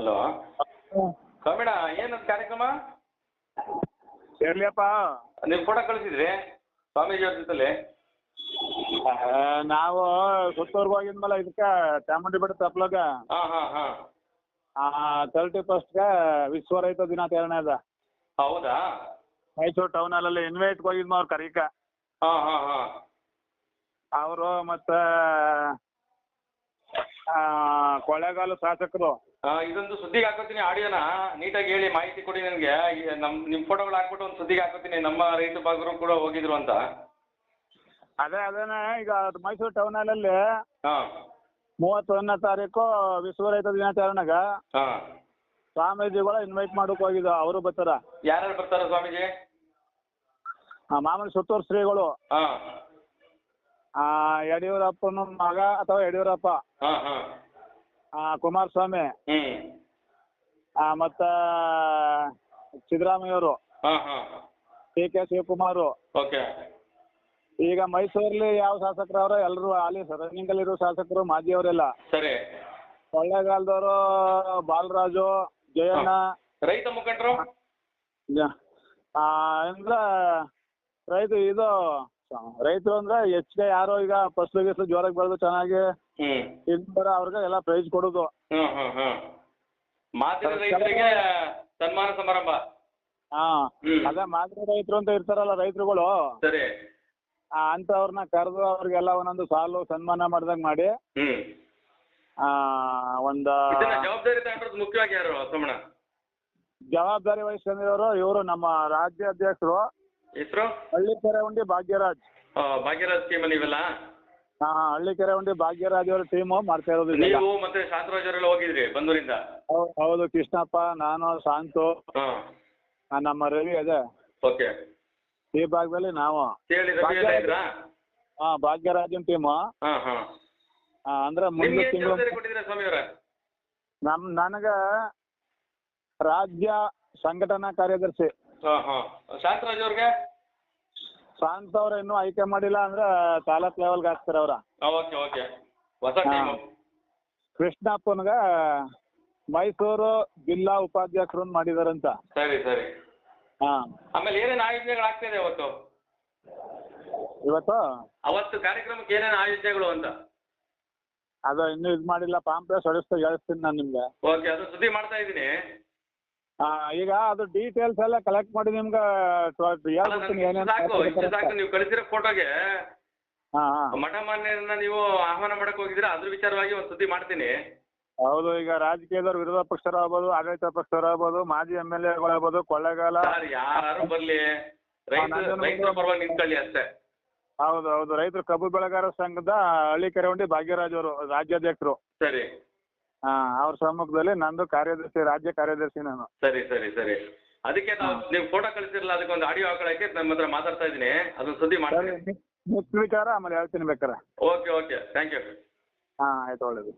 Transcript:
Hello. ಕಾಮಿಡ ಏನು ಕಾರ್ಯಕ್ರಮ? ಇರ್ಲಿಯಪ್ಪ ನೀವು ಫೋಟೋ ಕಳಿಸಿದ್ರಿ ಸ್ವಾಮೀಜಿ ಅವ್ರ ಜೊತೆಲಿ? ನಾವು ಸುತ್ತೂರ್ಗ್ ಹೋಗಿದ್ಮೇಲೆ ಇದಕ್ಕ ಚಾಮುಂಡಿ ಬೆಟ್ಟ ತಪ್ಲಾಗ. ಆ ಹಾಂ ಹಾಂ. ತರ್ಟಿ ಫಸ್ಟ್ಗೆ ವಿಶ್ವ ರೈತ ದಿನಾಚರಣೆ ಅದ. ಹೌದಾ? ಮೈಸೂರು ಟೌನಲ್ಲಿ ಇನ್ವೈಟ್ ಹೋಗಿದ್ಮ ಅವ್ರ ಕರೀಕ. ಹಾ ಹಾ ಹಾ. ಅವರು ಮತ್ತು ಕೊಳ್ಳೇಗಾಲ ಶಾಸಕರು. ಇದೊಂದು ಸುದ್ದಿಗೆ ಹಾಕೋತೀನಿ ಆಡಿಯೋನ. ನೀಟಾಗಿ ಹೇಳಿ ಮಾಹಿತಿ ಕೊಡಿ ನನಗೆ. ನಮ್ಮ ನಿಮ್ಮ ಫೋಟೋಗಳು ಹಾಕ್ಬಿಟ್ಟು ಒಂದು ಸುದ್ದಿಗೆ ಹಾಕೋತೀನಿ. ನಮ್ಮ ರೈತ ಬಾಗರು ಕೂಡ ಹೋಗಿದ್ರು ಅಂತ. ಅದೇ ಅದೇನೆ ಈಗ ಮೈಸೂರು ಟೌನ್ ಹಾಲಲ್ಲಿ ಮೂವತ್ತೊಂದನೇ ತಾರೀಕು ವಿಶ್ವ ರೈತ ದಿನಾಚರಣೆಗ ಹಾಂ. ಸ್ವಾಮೀಜಿಗಳು ಇನ್ವೈಟ್ ಮಾಡಕ್ ಹೋಗಿದ್ರು ಅವರು ಬರ್ತಾರ. ಯಾರ್ಯಾರು ಬರ್ತಾರ ಸ್ವಾಮೀಜಿ? ಆ, ಮಾಮೂಲಿ ಸುತ್ತೂರು ಶ್ರೀಗಳು ಹಾಂ. ಆ, ಯಡಿಯೂರಪ್ಪನ ಮಗ ಅಥವಾ ಯಡಿಯೂರಪ್ಪ? ಹಾಂ ಹಾಂ. ಆ, ಕುಮಾರಸ್ವಾಮಿ? ಹ್ಮ್. ಆ, ಮತ್ತ ಸಿದ್ದರಾಮಯ್ಯವರು? ಹಾ ಹಾ. D K Shivakumar? ಓಕೆ. ಈಗ ಮೈಸೂರಲ್ಲಿ ಯಾವ ಶಾಸಕರು ಅವರ ಎಲ್ಲರೂ ಅಲ್ಲಿ ರನ್ನಿಂಗಲ್ಲಿರೋ ಶಾಸಕರು ಮಾಜಿ ಅವರೆಲ್ಲ ಸರಿ. ಕೊಳ್ಳೇಗಾಲದವರು ಬಾಲರಾಜು ಜಯಣ್ಣ. ರೈತ ಮುಖಂಡರು? ಜ- ಆ, ಅಂದ್ರ ರೈತ ಇದು ರೈತರು ಅಂದ್ರೆ ಹೆಚ್ಚಿಗೆ ಯಾರು ಈಗ ಫಸ್ಲು ಗಿಸ್ಲು ಜೋರಾಗಿ ಬೆಳೆದು ಚೆನ್ನಾಗಿ ಇದ್ರ ಅವ್ರಿಗೆ ಎಲ್ಲ ಪ್ರೈಸ್ ಕೊಡೋದು. ಮಾತಿನ ರೈತರಿಗೆ ಸನ್ಮಾನ ಸಮಾರಂಭ. ಹಾ ಹ್ಮ್. ಅದೇ ಮಾದರಿ ರೈತರು ಅಂತ ಇರ್ತಾರಲ್ಲ ರೈತರುಗಳು. ಸರಿ. ಅವ್ರನ್ನ ಕರೆದು ಅವ್ರಿಗೆಲ್ಲ ಒಂದೊಂದು ಸಾಲು ಸನ್ಮಾನ ಮಾಡ್ದಂಗ್ ಮಾಡಿ. ಹ್ಮ್. ಆ, ಒಂದು ಇದನ್ನ ಜವಾಬ್ದಾರಿ ತಗೊಂಡ್ರದ್ದು ಮುಖ್ಯವಾಗಿ ಯಾರು ಸೋಮಣ್ಣ? ಜವಾಬ್ದಾರಿ ವಹಿಸ್ಕೊಂಡಿರೋರು ಇವರು ನಮ್ಮ ರಾಜ್ಯ ಅಧ್ಯಕ್ಷರು ಹೆಸರು? ಹಳ್ಳಿ ಉಂಡಿ ಭಾಗ್ಯರಾಜ್. ಭಾಗ್ಯರಾಜ್ ಟೀಮ್ ನೀವೆಲ್ಲ ಹಾ ಹಳ್ಳಿ ಉಂಡಿ ಭಾಗ್ಯರಾಜ್ ಅವರ ಟೀಮು ಮಾಡ್ತಾ ಇರೋದು. ನೀವು ಮತ್ತೆ ಶಾಂತರಾಜ್ ಅವರೆಲ್ಲ ಹೋಗಿದ್ರಿ ಬಂದೂರಿಂದ? ಹೌ- ಹೌದು ಕೃಷ್ಣಪ್ಪ ನಾನು ಶಾಂತು. ಹಾಂ. ಆ, ನಮ್ಮ ರವಿ ಅದೇ. ಓಕೆ. ಈ ಭಾಗದಲ್ಲಿ ನಾವು. ಹೇಳಿ ರವಿ ಎಲ್ಲ ಇದ್ರಾ? ಹಾ ಭಾಗ್ಯರಾಜನ್ ಟೀಮು ಹಾಂ ಹಾಂ. ಅಂದ್ರೆ ನಿಮ್ಗೆ ಮುಂದಿನ ಏನು ತಿಂಗಳು ಜವಾಬ್ದಾರಿ ಕೊಟ್ಟಿದ್ದೀರಾ ಸ್ವಾಮಿ ಅವರ? ನಮ್ ನನಗ ರಾಜ್ಯ ಸಂಘಟನಾ ಕಾರ್ಯದರ್ಶಿ ಶಾಂತರಾಜ್ ಅವ್ರಿಗೆ? ಶಾಂತ ಅವ್ರ ಇನ್ನೂ ಆಯ್ಕೆ ಮಾಡಿಲ್ಲ ಅಂದ್ರೆ ತಾಲೂಕ್ ಲೆವೆಲ್ಗೆ ಹಾಕ್ತಾರೆ ಅವ್ರ. Okay okay. ಹೊಸ. ಟೀಮು ಕೃಷ್ಣಪ್ಪನ್ಗ ಮೈಸೂರು ಜಿಲ್ಲಾ ಉಪಾಧ್ಯಕ್ಷರು ಮಾಡಿದಾರಂತ. ಸರಿ ಸರಿ. ಹಾ. ಆಮೇಲೆ ಏನೇನು ಆಯೋಜನೆಗಳು ಆಗ್ತಿದೆ ಇವತ್ತು? ಇವತ್ತು? ಅವತ್ತು ಕಾರ್ಯಕ್ರಮಕ್ಕೆ ಏನೇನು ಆಯೋಜನೆಗಳು ಅಂತ? ಅದು ಇನ್ನೂ ಇದು ಮಾಡಿಲ್ಲ ಪಾಂಪ್ಲೆಸ್ ಹೊಡಿಸ್ತಾ ಹೇಳ್ತೀನಿ ನಾನು ನಿಮ್ಗೆ. ಓಕೆ ಅದು ಸುದ್ದಿ ಮಾಡ್ತಾ ಇದ್ದೀನಿ. ಆ, ಈಗ ಅದು ಡೀಟೇಲ್ಸ್ ಎಲ್ಲ ಕಲೆಕ್ಟ್ ಮಾಡಿ ನಿಮ್ಗೆ ಅಲ್ಲ, ಹೇಳ್ಬಿಡ್ತೀನಿ ನನ್ಗೆ ಇಷ್ಟು ಏನೇನು ಸಾಕು ಇಷ್ಟು ಸಾಕು ನೀವು ಕಳಿಸಿರೋ ಫೋಟೋಗೆ ಹಾಂ ಹಾಂ. ಮಠ ಮಾನ್ಯರನ್ನ ನೀವು ಆಹ್ವಾನ ಮಾಡಕ್ ಹೋಗಿದ್ರೆ ಅದ್ರ ವಿಚಾರವಾಗಿ ಒಂದ್ ಸುದ್ದಿ ಮಾಡ್ತೀನಿ. ಹೌದು ಈಗ ರಾಜಕೀಯದವ್ರು ವಿರೋಧ ಪಕ್ಷರು ಆಗ್ಬೋದು ಆಡಳಿತ ಪಕ್ಷರು ಆಗ್ಬೋದು ಮಾಜಿ ಎಂ ಎಲ್ ಎಗಳಾಗ್ಬೋದು ಕೊಳ್ಳೇಗಾಲ. ಸರ್ ಯಾರು ಬರ್ಲಿ? ರೈತರ ಪರವಾಗಿ ನಿಂತ್ಕೊಳ್ಳಿ ಅಷ್ಟೇ. ಹೌದು ಹೌದು. ರೈತರು ಕಬ್ಬು ಬೆಳೆಗಾರ ಸಂಘದ ಹಳ್ಳಿಕೆರೆ ಉಂಡಿ ಭಾಗ್ಯರಾಜ್ ಅವರು ರಾಜ್ಯಾಧ್ಯಕ್ಷರು. ಸರಿ. ಹಾಂ ಅವ್ರ ಸಮ್ಮುಖದಲ್ಲಿ ನಂದು ಕಾರ್ಯದರ್ಶಿ ರಾಜ್ಯ ಕಾರ್ಯದರ್ಶಿ ನಾನು. ಸರಿ ಸರಿ ಸರಿ. ಅದಕ್ಕೆ ನಾವು ನೀವು ಫೋಟೋ ಕಳಿಸಿರಲ್ಲ ಅದಕ್ಕೆ ಒಂದು ಆಡಿಯೋ ಹಾಕೊಳಕ್ಕೆ ನಮ್ಮ ಹತ್ರ ಮಾತಾಡ್ತಾ ಇದ್ದೀನಿ. ಅದನ್ನ ಸುದ್ದಿ ಸರಿ ಮಾಡ್ತೀನಿ. ವಿಚಾರ ಆಮೇಲೆ ಹೇಳ್ತೀನಿ ಬೇಕಾರೆ ಓಕೆ ಓಕೆ ಥ್ಯಾಂಕ್ ಯು ಹಾ ಆಯ್ತು ಒಳ್ಳೇದು.